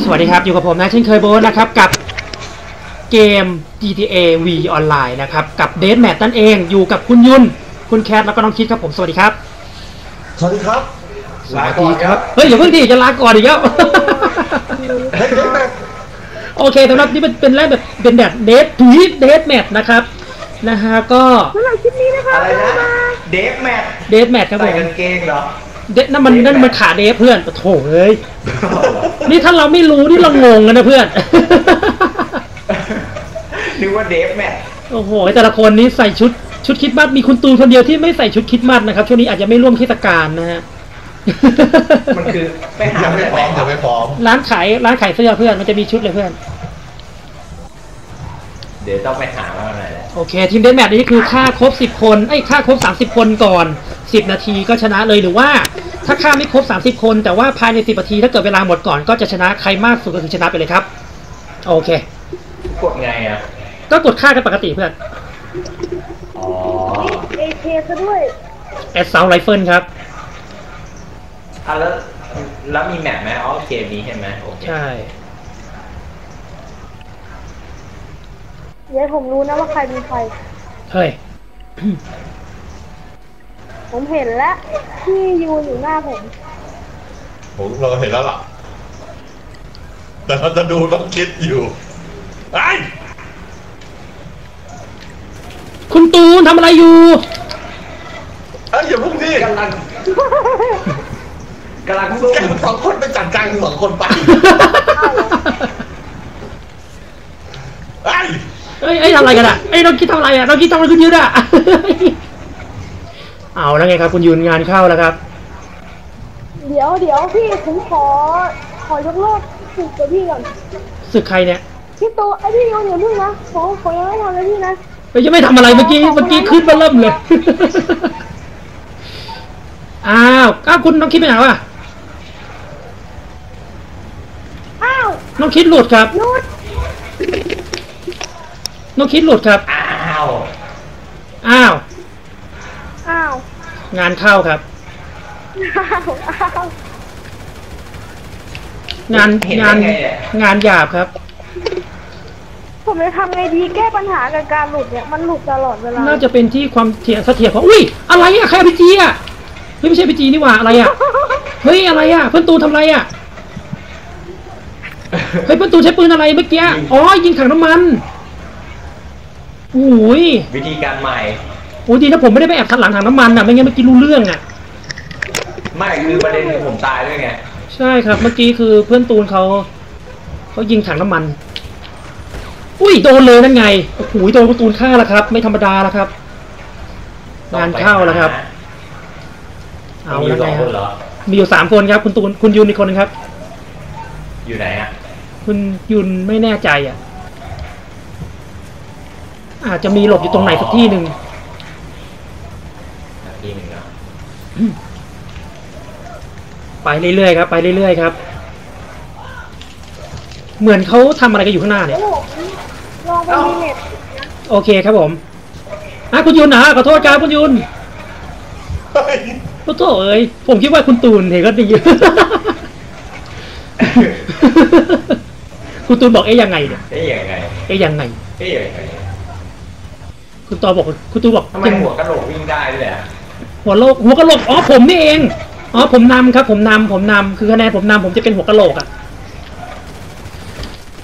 สวัสดีครับ อยู่กับผมนะเช่นเคยโบทนะครับ กับเกม GTA V ออนไลน์นะครับ กับเด m แมทนั่นเองอยู่กับคุณยุนคุณแคทแล้วก็น้องคิดครับผมสวัสดีครับ สวัสดีครับสวัสดีครับ เฮ้ยอย่าเพิ่งดิจะลาก่อนอีกแล้วเฮ้ยเฮ้ยแม่งโอเคสำหรับนี่เป็นเป็นแรกแบบเป็นแบบเดทถุยเดทแมทนะครับนะฮะก็สำหรับคลิปนี้นะคะอะไรนะเดฟแมทเดทแมทครับผใส่มกางเกงเหรอ เดทนั่นมันนั่นมันขาเดทเพื่อนโถเอ้ยนี่ถ้าเราไม่รู้นี่เรางงกันนะเพื่อน นึกว่าเดฟแมทโอ้โหแต่ละคนนี้ใส่ชุดชุดคริดมัดมีคุณตูนคนเดียวที่ไม่ใส่ชุดคริดมัดนะครับ ช่วงนี้อาจจะไม่ร่วมเทศกาลนะฮะมันคือไปหายังไม่พร้อมยังไม่พร้อม ร้านขายร้านขายเสื้อเพื่อนมันจะมีชุดเลยเพื่อน เดี๋ยวต้องไปหามาหน่อยแหละ โอเค ทีมเดนแมทนี่คือค่าครบ 10 คนไอ้ยค่าครบ 30 คนก่อน 10 นาทีก็ชนะเลยหรือว่า ถ้าค่าไม่ครบ 30 คน แต่ว่าภายใน 10 นาทีถ้าเกิดเวลาหมดก่อนก็จะชนะใครมากสุดก็คือชนะไปเลยครับ โอเค กดไงอะ ก็กดค่ากันปกติเพื่อนอ๋อเอเคซะด้วยแอดเซาไรเฟิลครับอะแล้วแล้วมีแมปไหมอ๋อเกมนี้ใช่ไหมโอเคใช่ เดี๋ยวผมรู้นะว่าใครเป็นใครเฮ้ย ผมเห็นแล้วที่ยืนอยู่หน้าผม ผมเราเห็นแล้วล่ะ แต่เราจะดูต้องคิดอยู่ไอ้ยคุณตูนทำอะไรอยู่ เอ้ยอย่าเพิ่งดิกำลังกำลังสู้แกสองคนไปจัดการสองคนไปไอ้ย เอ้ยเอ้ยทำอะไรกันอะเอ้ยน้องคิดทำอะไรอะน้องคิดทำอะไรคุณยืนอะเอาแล้วไงครับ คุณยืนงานเข้าแล้วครับเดี๋ยวเดี๋ยวพี่ผมขอขอยกเลิกสึกกับพี่ก่อนศึกใครเนี่ยพี่ตัวไอพี่โยนอย่าเพิ่งนะผมผมยังไม่ทำเลยพี่นะเอ้ยยังไม่ทำอะไรเมื่อกี้เมื่อกี้ขึ้นมาเริ่มเลยอ้าวก้าวคุณน้องคิดไปไหนวะอ้าวน้องคิดหลุดครับนุช น้องคิดหลุดครับ อ้าว อ้าว อ้าว งานเข้าครับ อ้าวอ้าวงานเห็นงานได้ไงเนี่ย งานหยาบครับ ผมจะทำไงดีแก้ปัญหากับการหลุดเนี่ยมันหลุดตลอดเวลาน่าจะเป็นที่ความเถียงเสถียรของอุ้ยอะไรอะใครเอาพีจีอะเฮ้ยไม่ใช่พีจีนี่หว่าอะไรอะเฮ้ยอะไรอะเพื่อนตูนทำอะไรอะเฮ้ยเพื่อนตูนใช้ปืนอะไรเมื่อกี้อ๋อยิงถังน้ำมันโอ้ยวิธีการใหม่ โอ้ยดีนะผมไม่ได้ไปแอบทันหลังถังน้ำมันอะไม่งั้นเมื่อกี้รู้เรื่องอะไม่คือประเด็นคือผมตายด้วยไง ใช่ครับเมื่อกี้คือเพื่อนตูนเขาเขายิงถังน้ำมัน อุ้ยโดนเลยนั่นไงโอ้โหโดนคุณตูนฆ่าแล้วครับ ไม่ธรรมดาแล้วครับงานเข้าแล้วครับ เอามีแล้วสไงองคครันบเหรอ มีอยู่สามคนครับ คุณตูนคุณยุนอีกคนนึงครับ อยู่ไหนอะ คุณยุนไม่แน่ใจอะ อาจจะมีหลบอยู่ตรงไหนสักที่หนึ่งทีหนึ่งเนาะไปเรื่อยๆครับ ไปเรื่อยๆครับ เหมือนเขาทำอะไรกันอยู่ข้างหน้าเนี่ยโอ้โหลองไปดีเน็ตโอเคครับผมอะคุณยุนนะขอโทษครับคุณยุนเฮ้ยขอโทษเอ้ยผมคิดว่าคุณตูนเห็นก็ดี คุณตูนบอกเอ๊ยยังไงเนี่ย เอ๊ยยังไงเอ๊ยยังไง เอ๊ยยังไง คุณตอบอกคุณตูนบอกทำไมหัวกระโหลกวิ่งได้ด้วยอะหัวโลกหัวกะโหลกอ๋อผมนี่เองอ๋อผมนำครับ ผมนำผมนำคือคะแนนผมนำผมจะเป็นหัวกะโหลกอะ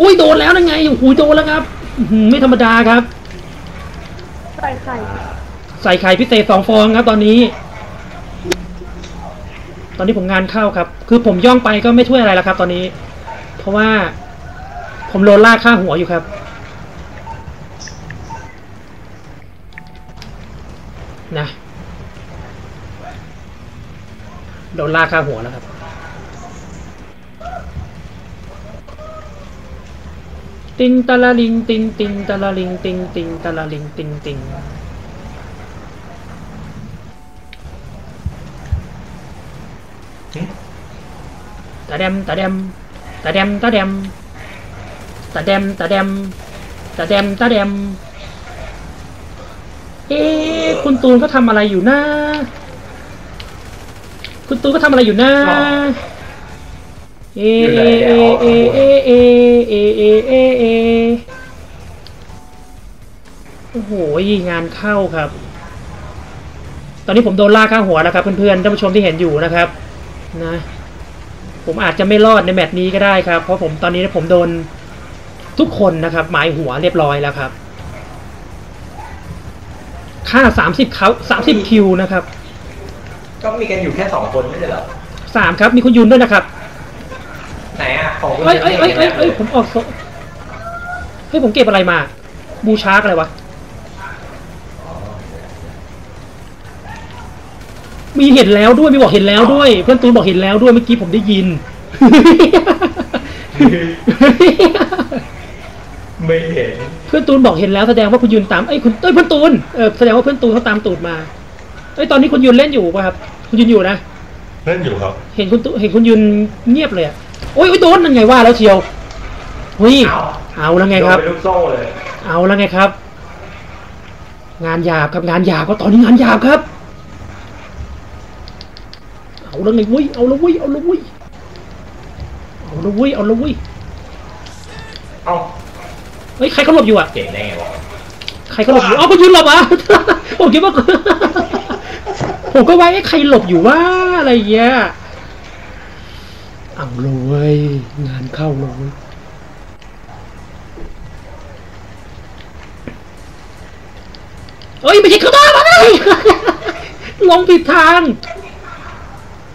อุ้ยโดนแล้วนั่นไงโอ้โหโดนแล้วครับอื้อหือไม่ธรรมดาครับ ใส่ไข่ใส่ไข่พิเศษสองฟองครับ ตอนนี้ ตอนนี้ผมงานเข้าครับ คือผมย่องไปก็ไม่ช่วยอะไรแล้วครับ ตอนนี้ เพราะว่า ผมโดนลากค่าหัวอยู่ครับ โดนลากค่าหัวแล้วครับติงตะละลิงติงติงตะละลิงติงติงตะละลิงติงติงตาเดมตาเดมตาเดมตาเดมตาเดมตาเดมตาเดมตาเดมเอ๊ะคุณตูนเขาทำอะไรอยู่นะ คุณตูก็ทำอะไรอยู่นะเอเอเอเอเอเอเอเอเอเอโอ้โหงานเข้าครับ ตอนนี้ผมโดนลากข้างหัวแล้วครับเพื่อนๆท่านผู้ชมที่เห็นอยู่นะครับ นะ ผมอาจจะไม่รอดในแมตช์นี้ก็ได้ครับ เพราะผมตอนนี้ผมโดนทุกคนนะครับหมายหัวเรียบร้อยแล้วครับ ค่าสามสิบเขาสามสิบคิวนะครับ ก็มีกันอยู่แค่สองคนไม่ใช่เหรอสามครับ มีคุณยุนด้วยนะครับ ไหนอะของคุณเอ้ยเอ้ยเอ้ยเอ้ยเลเอ้ยผมออกโซเฮ้ยผมเก็บอะไรมา บูชาร์กอะไรวะ มีเห็นแล้วด้วยมีบอกเห็นแล้วด้วย เพื่อนตูนบอกเห็นแล้วด้วยเมื่อกี้ผมได้ยิน ไม่เห็นเพื่อนตูนบอกเห็นแล้วแสดงว่าคุณยุนตามเอ้ยคุณเอ้ยเพื่อนตูนเออแสดงว่าเพื่อนตูนเขาตามตูดมาเอ้ยตอนนี้คุณยุนเล่นอยู่ป่ะครับ คุณยุนอยู่นะเล่นอยู่ครับ เห็นคุณตูเห็นคุณยุนเงียบเลยอะโอ้ยโอ้ยโดนนั่นไงว่าแล้วเชียวเฮ้ยเอาเอาแล้วไงครับโดนเป็นลูกโซ่เลย เอาแล้วไงครับ งานหยาบครับงานหยาบก็ตอนนี้งานหยาบครับ เอาแล้วไงวุ้ยเอาแล้ววุ้ยเอาแล้ววุ้ยเอาแล้ววุ้ยเอาแล้ววุ้ยเอ้าเฮ้ยใครเขาหลบอยู่อะ เก่งได้ไงวะใครเขาหลบอยู่อ๋อคุณยุนหลบอะผมคิดว่า ผมก็ว่าไอ้ใครหลบอยู่ว่าอะไรเงี้ยเอาเลยงานเข้าเลยเอ้ยไม่ใช่ข้างหน้ามาเลยลงผิดทาง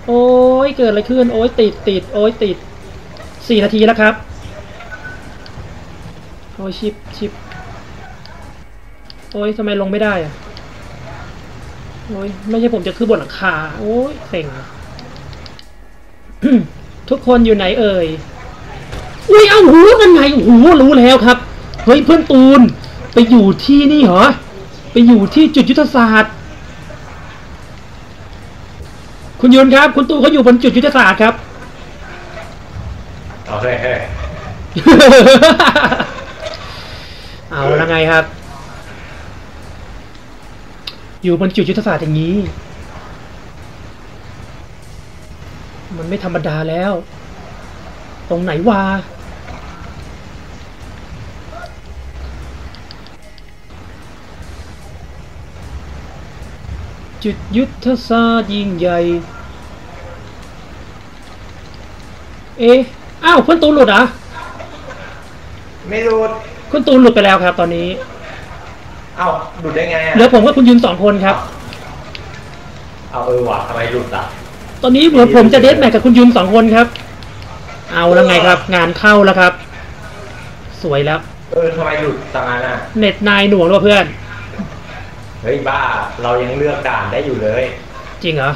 โอ้ยเกิดอะไรขึ้น โอ้ยติดติดโอ้ยติดสี่นาทีแล้วครับ โอ้ยชิปชิปโอ้ยทำไมลงไม่ได้อะ โอ้ยไม่ใช่ผมจะขึ้นบนหลังคา โอ้ยเซ็งทุกคนอยู่ไหนเอ่ย อุ้ยเอาหูนั่นไงโอ้โหรู้แล้วครับ เฮ้ยเพื่อนตูน ไปอยู่ที่นี่เหรอ ไปอยู่ที่จุดยุทธศาสตร์ คุณยุนครับ คุณตูนเขาอยู่บนจุดยุทธศาสตร์ครับเอาเฮ้ยเฮ้ยเอาแล้วไงครับ อยู่บนจุดยุทธศาสตร์อย่างนี้ มันไม่ธรรมดาแล้ว ตรงไหนวะจุดยุทธศาสตร์ยิ่งใหญ่ เอ๊ะ อ้าวเพื่อนตูนหลุดเหรอะไม่รู้คุณตูนหลุดไปแล้วครับตอนนี้ เอ้าหลุดได้ไงอะเหลือผมกับคุณยุนสองคนครับ เอาเออว่ะทำไมหลุดอะตอนนี้เหลือผมจะเดทแมทกับคุณยุนสองคนครับ เอาแล้วไงครับ งานเข้าแล้วครับ สวยแล้ว เออทำไมหลุดจังนั้นอะเน็ตนายหน่วงหรือเปล่าเพื่อน เฮ้ยบ้า เรายังเลือกด่านได้อยู่เลย จริงเหรอ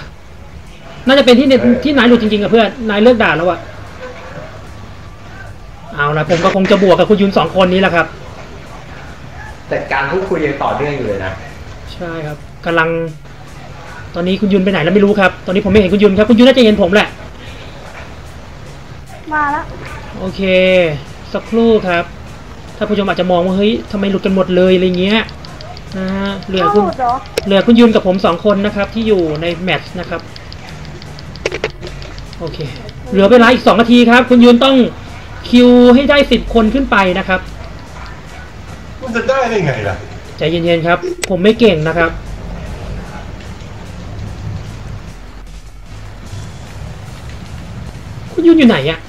น่าจะเป็นที่เน็ตเออ ที่นายหลุดจริงๆกับเพื่อน นายเลิกด่าแล้วอะเอาละผมก็คงจะบวกกับคุณยุนสองคนนี้แหละครับ แต่การพูดคุยยังต่อเนื่องอยู่เลยนะ ใช่ครับกำลัง ตอนนี้คุณยุนไปไหนแล้วไม่รู้ครับ ตอนนี้ผมไม่เห็นคุณยุนครับ คุณยุนน่าจะเห็นผมแหละ มาแล้ว โอเค สักครู่ครับ ถ้าผู้ชมอาจจะมองว่าเฮ้ยทำไมหลุดกันหมดเลยอะไรเงี้ยนะฮะเหลือเข้าคุณเหรอเหลือคุณยุนกับผมสองคนนะครับ ที่อยู่ในแมตช์นะครับ โอเค เหลือเวลาอีกสองนาทีครับ คุณยุนต้องคิวให้ได้สิบคนขึ้นไปนะครับ มันจะได้ได้ไงล่ะ ใจเย็นๆครับ ผมไม่เก่งนะครับ คุณยุนอยู่ไหนอะ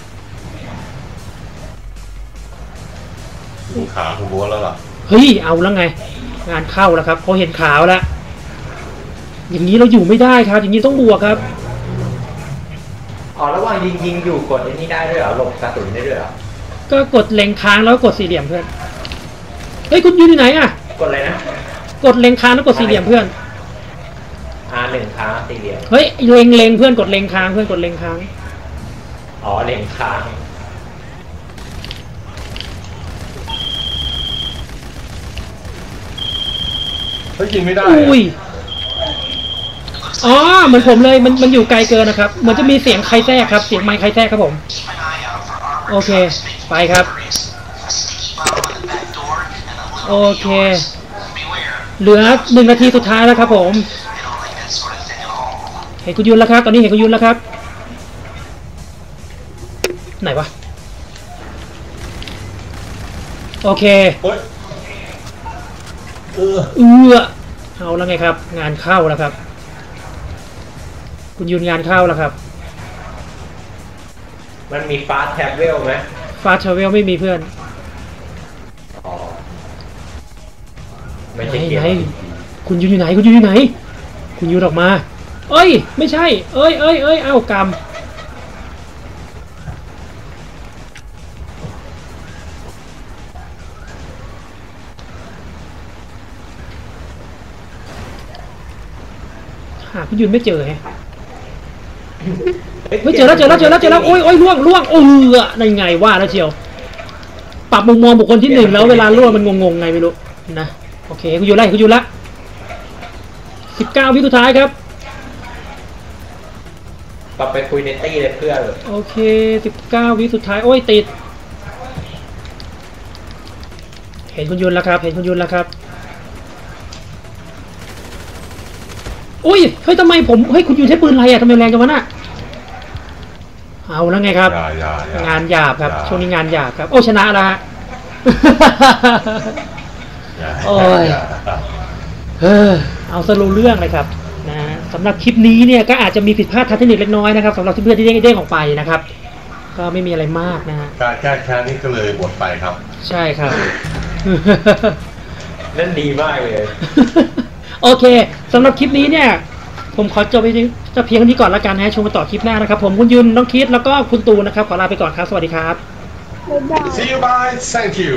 ดูขาคุณบัวแล้วล่ะ เฮ้ย เอาแล้วไง งานเข้าแล้วครับเขาเห็นขาวแล้ว อย่างนี้เราอยู่ไม่ได้ครับ อย่างนี้ต้องบวกครับ อ๋อระหว่างยิงยิงอยู่กดไอ้นี่ได้ด้วยเหรอหลบกระสุนได้ด้วยเหรอก็กดเล็งค้างแล้วก็กดสี่เหลี่ยมเพื่อน เฮ้ยคุณยุนอยู่ไหนอะกดเลยนะ กดเล็งค้างแล้วกดสี่เหลี่ยมเพื่อนอ่าหนึ่งค้างสี่เหลี่ยม เฮ้ยเล็งเล็งเพื่อนกดเล็งค้างเพื่อนกดเล็งค้าง อ๋อเล็งค้างเฮ้ยยิงไม่ได้อะอุ้ย อ๋อเหมือนผมเลยมันมันอยู่ไกลเกินนะครับ เหมือนจะมีเสียงใครแทรกครับ เสียงไมค์ใครแทรกครับผม โอเค ไปครับ โอเค เหลือหนึ่งนาทีสุดท้ายแล้วครับผมเห็นคุณยุนแล้วครับ ตอนนี้เห็นคุณยุนแล้วครับ ไหนวะ โอเคโอ๊ยเออเออเอาแล้วไงครับ งานเข้าแล้วครับ คุณยุนงานเข้าแล้วครับ มันมีฟาสแท็บเวลไหมฟาสเทเวลไม่มีเพื่อน ไม่ไหนใช่เกมไหนคุณยุนอยู่ไหนคุณยุนอยู่ไหน คุณยุนออกมา เอ้ย ไม่ใช่ เอ้ยเอ้ยเอ้ยเอ้ากรรมหาคุณยุนไม่เจอแฮะเฮ้ยเจอแล้วเจอแล้วเจอแล้วเจอแล้วโอ้ยโอ้ยล่วงล่วงเออในไงว่าแล้วเชียว ปรับมุมมองบุคคลที่หนึ่งแล้วเวลาล่วงมันงงๆไงไม่รู้นะโอ เคกูอยู่ไล่กูอยู่ละสิบเก้าวิสุดท้ายครับกลับไปคุยในตี้เลยเพื่อนโอเคสิบเก้าวิสุดท้ายโอ้ยติด เห็นคุณยุนแล้วครับ เห็นคุณยุนแล้วครับอุ้ยเฮ้ยทำไมผมเฮ้ยคุณยุนใช้ปืนอะไรอะทำไมแรงจังวะน่ะเอาแล้วไงครับอย่าอย่าอย่างานหยาบครับอย่ช่วงนี้งานหยาบครับ โอ้ชนะแล้วฮะอย่า โอ้ยอย่าเออเอาสรุปเรื่องเลยครับนะสำหรับคลิปนี้เนี่ยก็อาจจะมีผิดพลาดทางเทคนิคเล็กน้อยนะครับสำหรับเพื่อนๆที่เด้งเด้งออกไปนะครับ ก็ไม่มีอะไรมากนะฮะการแก้แค้นนี่ก็เลยหมดไปครับ ใช่ครับนั่นดีมากเลย โอเคสำหรับคลิปนี้เนี่ย ผมขอจบไปจะเพียงเท่านี้ก่อนละกันนะฮะชมกันต่อคลิปหน้านะครับ ผมคุณยุนน้องคิดแล้วก็คุณตูนนะครับ ขอลาไปก่อนครับ สวัสดีครับบ๊ายบาย See you bye thank you